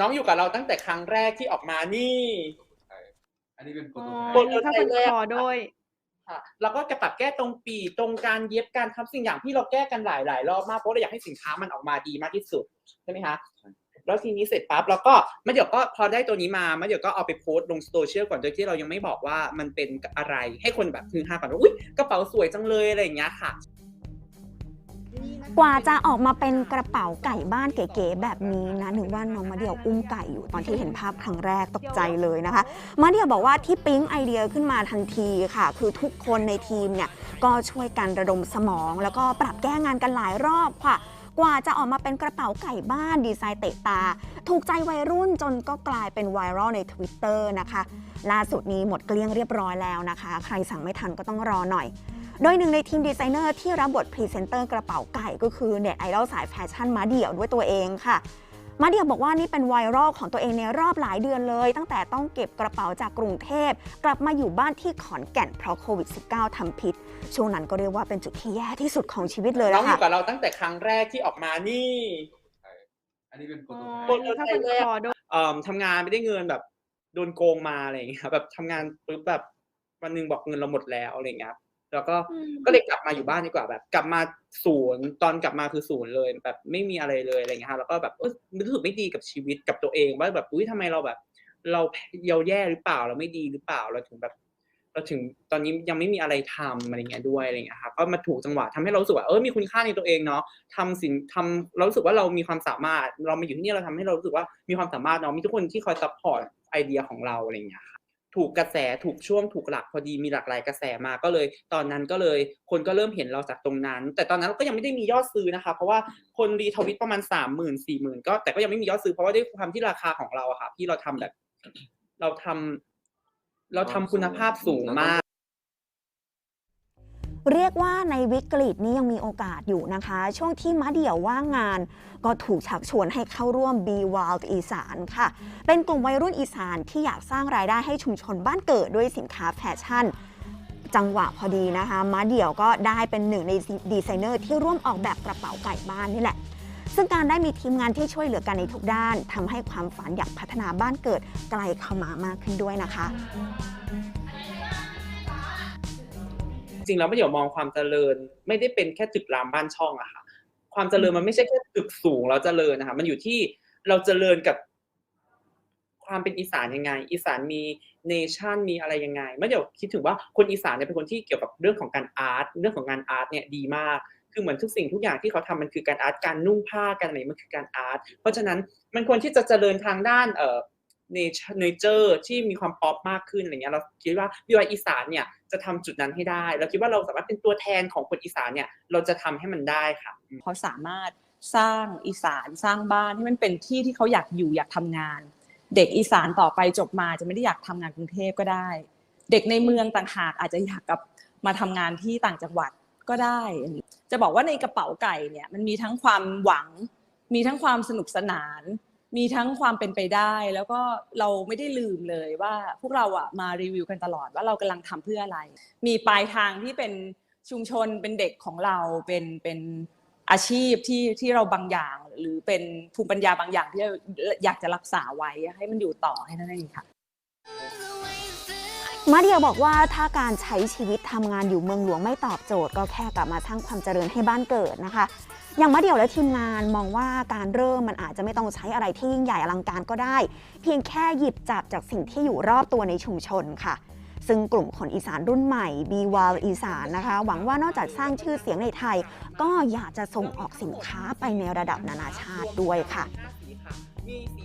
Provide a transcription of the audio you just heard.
น้องอยู่กับเราตั้งแต่ครั้งแรกที่ออกมานี่อันนี้เป็นโปรอ๋โตอไทป์มีผ้าพันคอด้วยค่ะแล้วก็จะปรับแก้ตรงปีกตรงการเย็บการทำสิ่งอย่างที่เราแก้กันหลายหลายๆรอบมากเพราะเราอยากให้สินค้ามันออกมาดีมากที่สุดใช่ไหมคะแล้วทีนี้เสร็จปั๊บแล้วก็มาเดี๋ยวก็พอได้ตัวนี้มามาเดี๋ยวก็เอาไปโพสต์ลงโซเชียลก่อนโดยที่เรายังไม่บอกว่ามันเป็นอะไรให้คนแบบคือฮาก่อนว่าอุ้ยกระเป๋าสวยจังเลยอะไรอย่างเงี้ยค่ะ กว่าจะออกมาเป็นกระเป๋าไก่บ้านเก๋ๆแบบนี้นะนึกว่าน้องมาเดียวอุ้มไก่อยู่ตอนที่เห็นภาพครั้งแรกตกใจเลยนะคะมาเดียวบอกว่าที่ปิ๊งไอเดียขึ้นมาทันทีค่ะ คือทุกคนในทีมเนี่ยก็ช่วยกันระดมสมอง แล้วก็ปรับแก้งานกันหลายรอบค่ะ กว่าจะออกมาเป็นกระเป๋าไก่บ้านดีไซน์เตะตา ถูกใจวัยรุ่นจนก็กลายเป็นไวรัลใน Twitter นะคะล่าสุดนี้หมดเกลี้ยงเรียบร้อยแล้วนะคะ ใครสั่งไม่ทันก็ต้องรอหน่อย โดยหนึ่งในทีมดีไซเนอร์ที่รับบทพรีเซนเตอร์กระเป๋าไก่ก็คือเน็ตไอดอลสายแฟชั่นมาเดี่ยวด้วยตัวเองค่ะมาเดี่ยวบอกว่านี่เป็นไวรัลของตัวเองในรอบหลายเดือนเลย ตั้งแต่ต้องเก็บกระเป๋าจากกรุงเทพ กลับมาอยู่บ้านที่ขอนแก่นเพราะโควิด -19 ทำพิษ ช่วงนั้นก็เรียกว่าเป็นจุดที่แย่ที่สุดของชีวิตเลยน้องละอค่ะยู่กับเราตั้งแต่ครั้งแรกที่ออกมานี่ อันนี้เป็นโปรอ๋โตอไทป์มีผ้าพันคอด้วยเอ่อทำงานไม่ได้เงินแบบโดนโกงมาอะไรอย่างเงี้ยครับแบบทำงานปุ๊บแบบวันหนึ่งบอกเงินเราหมดแล้วอะไรอย่างเงี้ยครับ แล้วก็อืมก็เลยกลับมาอยู่บ้านดีกว่าแบบ กลับมาศูนย์ตอนกลับมาคือศูนย์เลย แบบไม่มีอะไรเลยอะไรอย่างเงี้ยครับแล้วก็แบบเออรู้สึกไม่ดีกับชีวิตกับตัวเองว่าแบบอุ้ยทำไมเราแบบ เราเราแย่หรือเปล่าเราไม่ดีหรือเปล่าเราถึงแบบ เราถึงตอนนี้ยังไม่มีอะไรทำอะไรเงี้ยด้วยอะไรเงี้ยครับก็มาถูกจังหวะทำให้เรารู้สึกว่าเออมีคุณค่าในตัวเองเนาะทำสินทำเรารู้สึกว่าเรามีความสามารถ เรามาอยู่ที่นี่เราทำให้เรารู้สึกว่ามีความสามารถเนาะมีทุกคนที่คอยซัพพอร์ตไอเดียของเราอะไรเงี้ยครับ ถูกกระแสถูกช่วงถูกหลักพอดีมีหลากหลายกระแสมาก็เลย ตอนนั้นก็เลย คนก็เริ่มเห็นเราจากตรงนั้น แต่ตอนนั้นเราก็ยังไม่ได้มียอดซื้อนะคะ เพราะว่าคนรีทวิตประมาณสามหมื่นสี่หมื่นก็แต่ก็ยังไม่มียอดซื้อเพราะว่าด้วยความที่ราคาของเราอะค่ะที่เราทำแบบ เราทำเราทำคุณภาพสูงมาก เรียกว่าในวิกฤตนี้ยังมีโอกาสอยู่นะคะ ช่วงที่มะเดี่ยวว่างงาน ก็ถูกชักชวนให้เข้าร่วม Be Wild อีสานค่ะ เป็นกลุ่มวัยรุ่นอีสานที่อยากสร้างรายได้ให้ชุมชนบ้านเกิดด้วยสินค้าแฟชั่น จังหวะพอดีนะคะมะเดี่ยวก็ได้เป็นหนึ่งในดีไซเนอร์ที่ร่วมออกแบบกระเป๋าไก่บ้านนี่แหละซึ่งการได้มีทีมงานที่ช่วยเหลือกันในทุกด้านทำให้ความฝันอยากพัฒนาบ้านเกิดไกลเข้ามามากขึ้นด้วยนะคะ จริงๆแล้วไม่เดี๋ยวมองความเจริญ ไม่ได้เป็นแค่ตึกรามบ้านช่องอะค่ะ ความเจริญมันไม่ใช่แค่ตึกสูงแล้วเจริญนะคะ มันอยู่ที่เราเจริญกับความเป็นอีสานยังไง อีสานมีเนชั่นมีอะไรยังไงไม่เดี๋ยวคิดถึงว่าคนอีสานเนี่ยเป็นคนที่เกี่ยวกับเรื่องของการอาร์ตเรื่องของงานอาร์ตเนี่ยดีมาก คือเหมือนทุกสิ่งทุกอย่างที่เขาทำมันคือการอาร์ตการนุ่งผ้าการอะไรมันคือการอาร์ตเพราะฉะนั้นมันควรที่จะเจริญทางด้านเอ่อ เนเจอร์ที่มีความป๊อปมากขึ้นอะไรเงี้ยเราคิดว่าวิวอีสานเนี่ยจะทำจุดนั้นให้ได้เราคิดว่าเราสามารถเป็นตัวแทนของคนอีสานเนี่ยเราจะทำให้มันได้ค่ะเขาสามารถสร้างอีสานสร้างบ้านให้มันเป็นที่ที่เขาอยากอยู่อยากทำงาน เด็กอีสานต่อไปจบมาจะไม่ได้อยากทำงานกรุงเทพก็ได้ เด็กในเมืองต่างหากอาจจะอยากกับมาทำงานที่ต่างจังหวัดก็ได้ จะบอกว่าในกระเป๋าไก่เนี่ยมันมีทั้งความหวัง มีทั้งความสนุกสนาน มีทั้งความเป็นไปได้แล้วก็เราไม่ได้ลืมเลยว่าพวกเราอะมารีวิวกันตลอดว่าเรากำลังทำเพื่ออะไร มีปลายทางที่เป็นชุมชนเป็นเด็กของเราเป็นเป็นอาชีพที่ที่เราบางอย่าง หรือเป็นภูมิปัญญาบางอย่างที่เราอยากจะรักษาไว้ให้มันอยู่ต่อให้นั่นเองค่ะ มาเดียบอกว่าถ้าการใช้ชีวิตทำงานอยู่เมืองหลวงไม่ตอบโจทย์ ก็แค่กลับมาสร้างความเจริญให้บ้านเกิดนะคะ อย่างมาเดียวและทีมงานมองว่าการเริ่มมันอาจจะไม่ต้องใช้อะไรที่ยิ่งใหญ่อลังการก็ได้ เพียงแค่หยิบจับจากสิ่งที่อยู่รอบตัวในชุมชนค่ะซึ่งกลุ่มคนอีสานรุ่นใหม่ b ีว l อีสานนะคะ หวังว่านอกจากสร้างชื่อเสียงในไทย ก็อยากจะส่งออกสินค้าไปในระดับนานาชาติด้วยค่ะมีสี